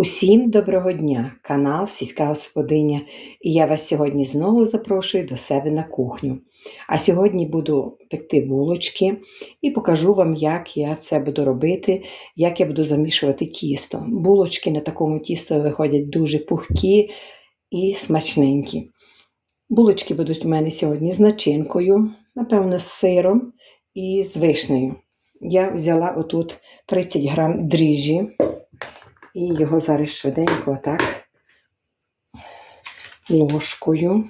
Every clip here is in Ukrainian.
Усім доброго дня! Канал Сільська Господиня. І я вас сьогодні знову запрошую до себе на кухню. А сьогодні буду пекти булочки і покажу вам, як я це буду робити, як я буду замішувати тісто. Булочки на такому тісто виходять дуже пухкі і смачненькі. Булочки будуть у мене сьогодні з начинкою, напевно, з сиром і з вишнею. Я взяла отут 30 грам дріжджі. І його зараз швиденько отак ложкою.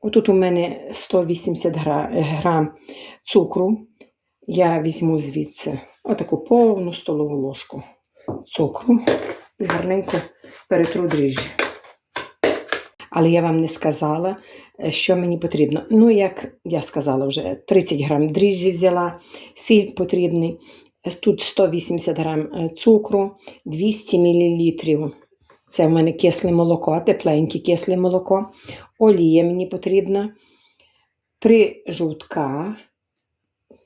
Отут у мене 180 гра- грам цукру. Я візьму звідси отаку повну столову ложку цукру і гарненько перетру дріжджі. Але я вам не сказала, е, що мені потрібно. Ну, як я сказала вже, 30 грам дріжджі взяла, сіль потрібний. Тут 180 грам е, цукру, 200 мл. Це в мене кисле молоко, тепленьке кисле молоко. Олія мені потрібна. 3 жовтка,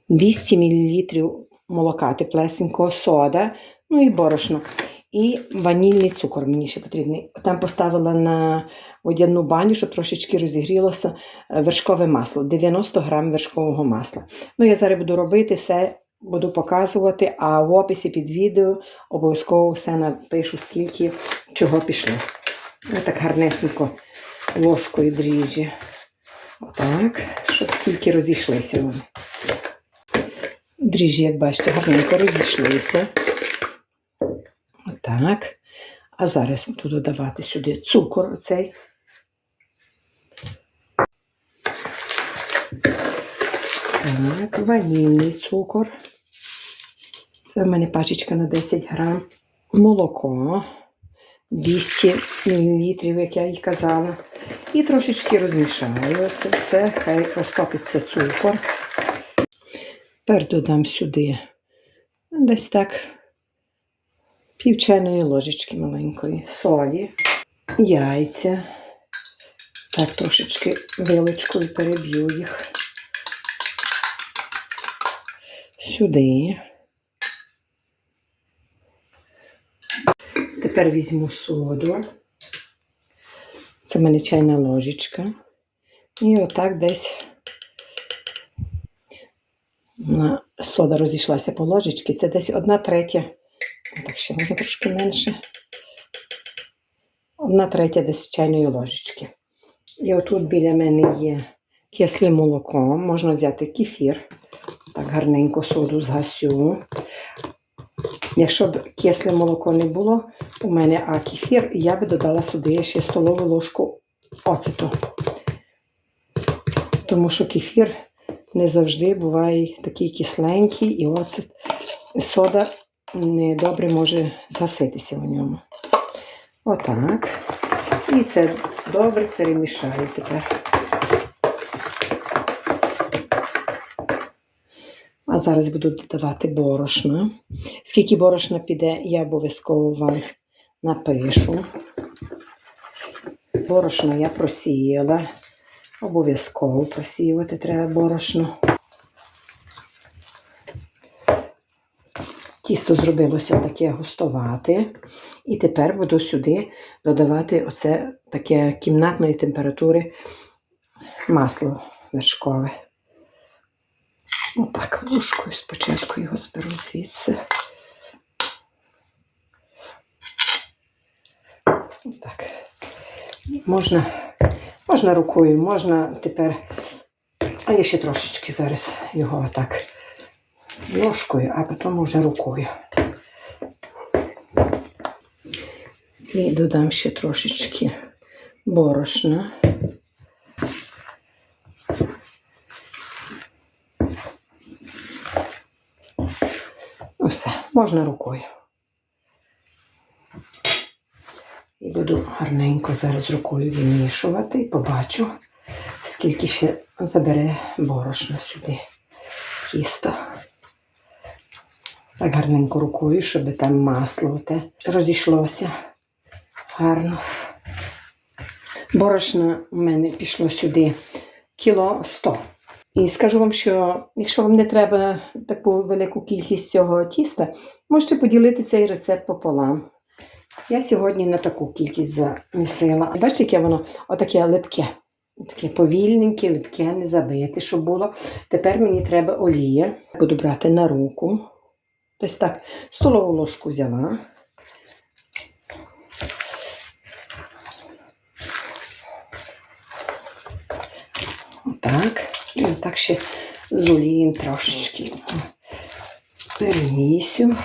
200 мл молока теплесенького, сода, ну і борошно. І ванільний цукор мені ще потрібний. Там поставила на водяну баню, щоб трошечки розігрілося е, вершкове масло, 90 грам вершкового масла. Ну, я зараз буду робити все буду показувати, а в описі під відео обов'язково все напишу, скільки чого пішло. Ось так гарнесенько ложкою дріжджі. Отак, щоб тільки розійшлися вони. Дріжджі, як бачите, гарненько розійшлися. Отак. А зараз буду додавати сюди цукор оцей. Так, ванільний цукор. Це в мене пачечка на 10 грам. Молоко 200 мл, як я і казала. І трошечки розмішаю це все, хай розтопиться цукор. Тепер додам сюди десь так півчайної ложечки маленької солі, яйця. Так, трошечки вилочкою переб'ю їх. Сюди. Тепер візьму соду. Це мене чайна ложечка. І отак десь сода розійшлася по ложечці. Це десь одна третя. Так, ще можна трошки менше. Одна третя десь чайної ложечки. І отут біля мене є кисле молоко. Можна взяти кефір. Так гарненько соду згасю. Якщо б кисле молоко не було у мене, а кефір, я би додала сюди ще столову ложку оцету. Тому що кефір не завжди буває такий кисленький, і оцет сода недобре може згаситися в ньому. Отак. І це добре перемішаю тепер. А зараз буду додавати борошно. Скільки борошна піде, я обов'язково вам напишу. Борошно я просіяла. Обов'язково просіювати треба борошно. Тісто зробилося таке густовате. І тепер буду сюди додавати оце таке кімнатної температури масло вершкове. Отак, ложкою спочатку його зберу звідси. Так. Можна, можна рукою, можна тепер. А я ще трошечки зараз його отак ложкою, а потім уже рукою. І додам ще трошечки борошна. Ну, Все, можна рукою. І буду гарненько зараз рукою вимішувати і побачу, скільки ще забере борошна сюди тісто. Так гарненько рукою, щоб там масло те розійшлося гарно. Борошна у мене пішло сюди кіло 100. І скажу вам, що якщо вам не треба таку велику кількість цього тіста, можете поділити цей рецепт пополам. Я сьогодні на таку кількість замісила. Бачите, яке воно отаке липке. Таке повільненьке, липке, не забите, щоб було. Тепер мені треба олія. Буду брати на руку. Ось так, столову ложку взяла. Отак. І отак ще з олієм трошечки перемісю.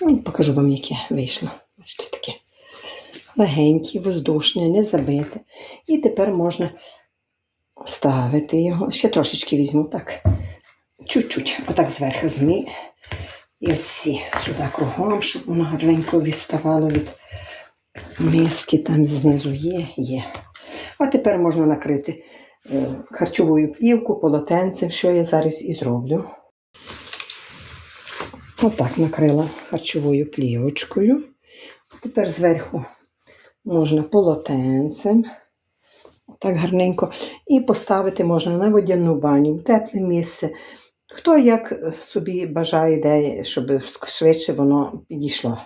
Ну, Покажу вам, яке вийшло. Бачите, таке легеньке, воздушне, не забите. І тепер можна ставити його. Ще трошечки візьму так. Чуть-чуть, отак зверху змі. І сюди кругом, щоб воно гарненько відставало від миски, там знизу є, є. А тепер можна накрити е, харчовою плівку, полотенцем, що я зараз і зроблю. Отак накрила харчовою плівочкою. Тепер зверху можна полотенцем. Так гарненько. І поставити можна на водяну баню, в тепле місце. Хто як собі бажає, де, щоб швидше воно підійшло,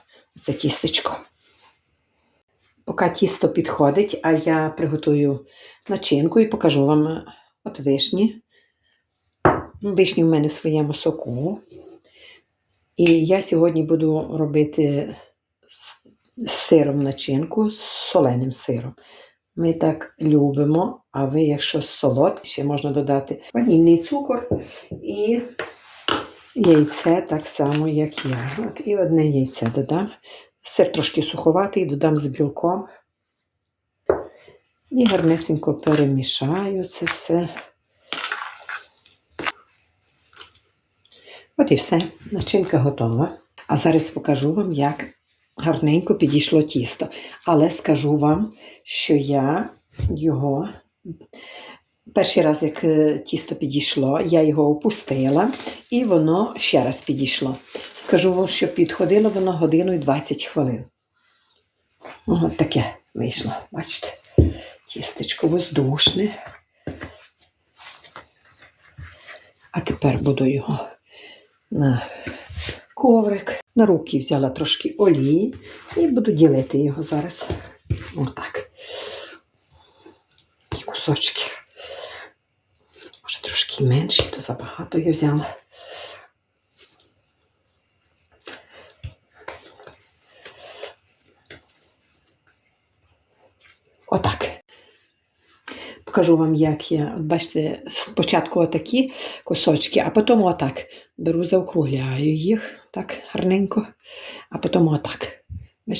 це тістечко. Поки тісто підходить, а я приготую начинку і покажу вам от вишні. Вишні в мене в своєму соку. І я сьогодні буду робити з сиром начинку, з соленим сиром. Ми так любимо, а ви, якщо солодкий, ще можна додати ванільний цукор і яйце так само, як я. От і одне яйце додам. Сир трошки суховатий, додам з білком. І гарнесенько перемішаю це все. От і все, начинка готова. А зараз покажу вам, як гарненько підійшло тісто. Але скажу вам, що я його перший раз, як е, тісто підійшло, я його опустила і воно ще раз підійшло. Скажу вам, що підходило воно годину і 20 хвилин. Ось таке вийшло, бачите, тістечко воздушне. А тепер буду його на коврик. На руки взяла трошки олії і буду ділити його зараз. Отак. І кусочки. Може трошки менші, то забагато я взяла. Отак. Покажу вам, як я, бачите, спочатку отакі кусочки, а потім отак. Беру, заокругляю їх так гарненько, а потім отак.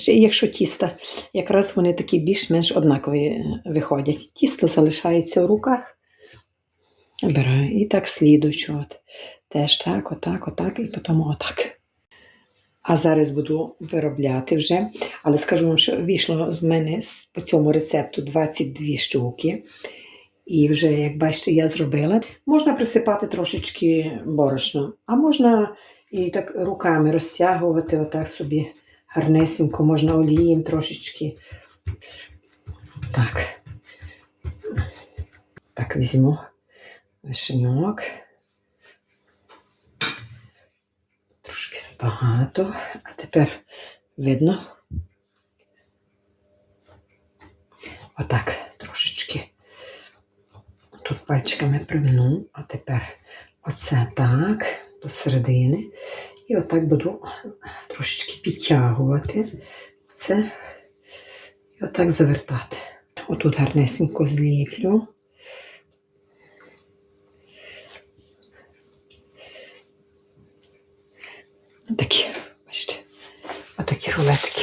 І якщо тісто, якраз вони такі більш-менш однакові виходять. Тісто залишається в руках. Обираю. І так слідуючи. От. Теж так, отак, отак, і потім отак. А зараз буду виробляти вже. Але скажу вам, що вийшло з мене по цьому рецепту 22 штуки. І вже, як бачите, я зробила. Можна присипати трошечки борошном, а можна і так руками розтягувати, отак собі гарнесенько, можна олієм трошечки. Так. Так, візьму вишеньок. Трошки забагато. А тепер видно. Отак трошечки. Тут пальчиками примну, а тепер оце так до середини. І отак буду трошечки підтягувати це і отак завертати. Отут гарнесенько зліплю. Такі, бачите, отакі рулетики.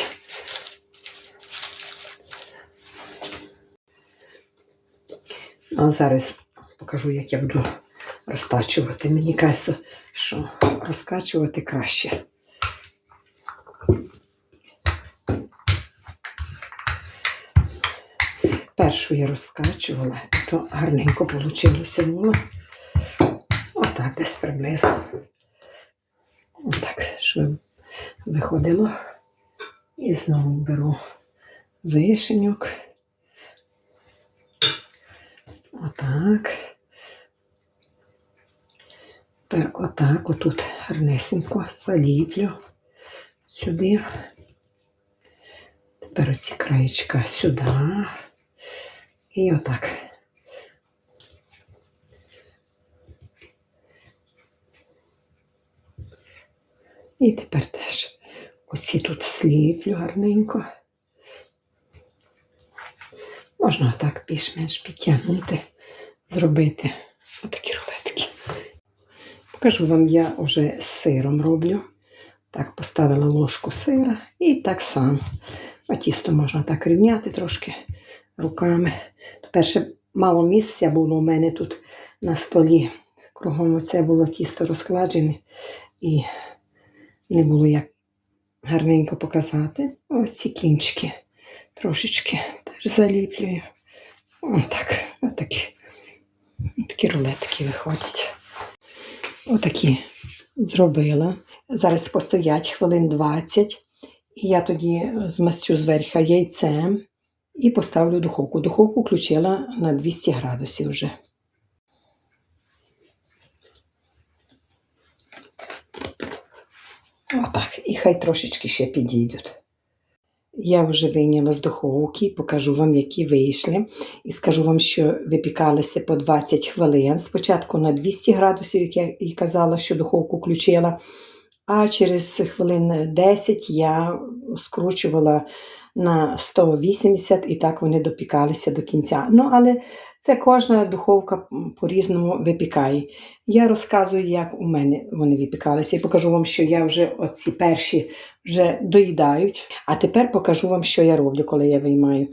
Ну, а зараз покажу, як я буду розтачувати. Мені кажеться, що розкачувати краще. Першу я розкачувала, то гарненько вийшло було. Отак десь приблизно. Отак, щоб виходило. І знову беру вишеньок. Отак. Тепер отак, отут гарнесенько заліплю сюди. Тепер оці краєчка сюди. І отак. І тепер теж оці тут сліплю гарненько. Можна так більш-менш підтягнути, зробити отакі. Покажу вам, я вже з сиром роблю. Так, поставила ложку сира і так само. А тісто можна так рівняти трошки руками. Перше мало місця було у мене тут на столі. Кругом це було тісто розкладене і не було як гарненько показати. Ось ці кінчики трошечки теж заліплюю. Отак, отакі, такі рулетики виходять. Отакі зробила. Зараз постоять хвилин 20. І я тоді змастю зверху яйцем і поставлю духовку. Духовку включила на 200 градусів вже. Отак. І хай трошечки ще підійдуть. Я вже вийняла з духовки, покажу вам, які вийшли. І скажу вам, що випікалися по 20 хвилин. Спочатку на 200 градусів, як я і казала, що духовку включила. А через хвилин 10 я скручувала на 180 і так вони допікалися до кінця. Ну, але це кожна духовка по-різному випікає. Я розказую, як у мене вони випікалися. І покажу вам, що я вже оці перші вже доїдають. А тепер покажу вам, що я роблю, коли я виймаю.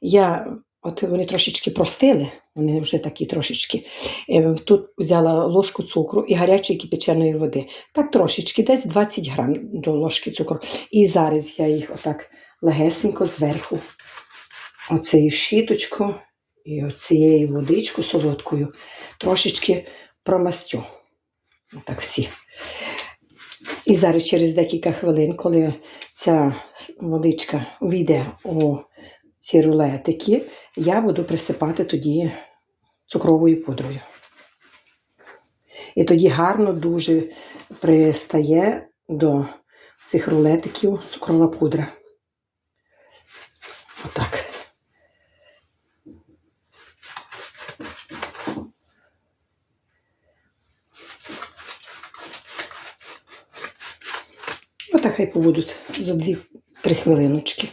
Я, от вони трошечки простили, вони вже такі трошечки. Е, Тут взяла ложку цукру і гарячої кипяченої води. Так трошечки, десь 20 грам до ложки цукру. І зараз я їх отак легесенько зверху, оцею щіточку і оцією водичкою солодкою трошечки промастю. Отак всі. І зараз через декілька хвилин, коли ця водичка війде у ці рулетики, я буду присипати тоді цукровою пудрою. І тоді гарно дуже пристає до цих рулетиків цукрова пудра. Отак. Отак хай побудуть за 2-3 хвилиночки.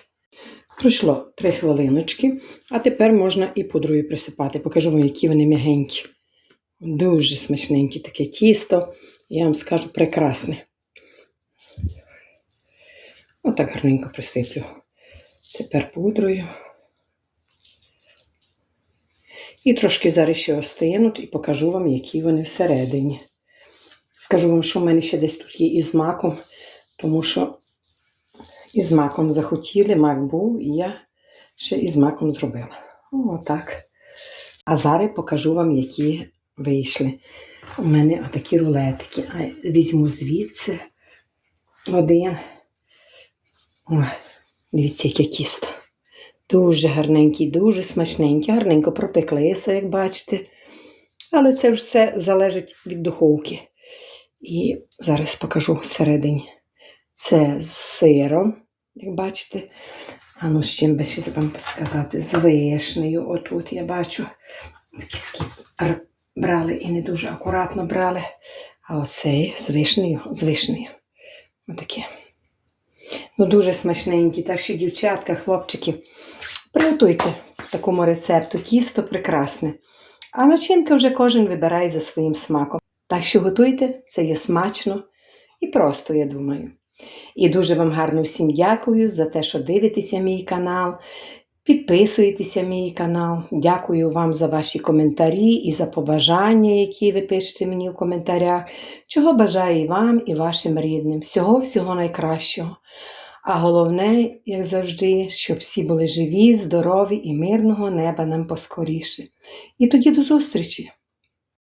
Пройшло 3 хвилиночки, а тепер можна і пудрою присипати. Покажу вам, які вони м'ягенькі. Дуже смачненьке таке тісто. Я вам скажу прекрасне. Отак гарненько присиплю. Тепер пудрою. І трошки зараз ще остинуть і покажу вам, які вони всередині. Скажу вам, що в мене ще десь тут є із маком, тому що із маком захотіли, мак був, і я ще із маком зробила. О, так. А зараз покажу вам, які вийшли. У мене отакі рулетики. А візьму звідси один. Ой, дивіться, яке тісто. Дуже гарненький, дуже смачненький, гарненько пропеклися, як бачите. Але це все залежить від духовки. І зараз покажу всередині. Це з сиром, як бачите. А ну з чим би ще вам сказати, з вишнею. Отут я бачу. Кіски брали і не дуже акуратно брали. А оцей з вишнею, з вишнею. Отаке. Ну, дуже смачненькі. Так що, дівчатка, хлопчики, приготуйте такому рецепту. Тісто прекрасне. А начинки вже кожен вибирає за своїм смаком. Так що готуйте, це є смачно і просто, я думаю. І дуже вам гарно всім дякую за те, що дивитеся мій канал. Підписуйтеся мій канал. Дякую вам за ваші коментарі і за побажання, які ви пишете мені в коментарях. Чого бажаю і вам, і вашим рідним. Всього-всього найкращого. А головне, як завжди, щоб всі були живі, здорові і мирного неба нам поскоріше. І тоді до зустрічі!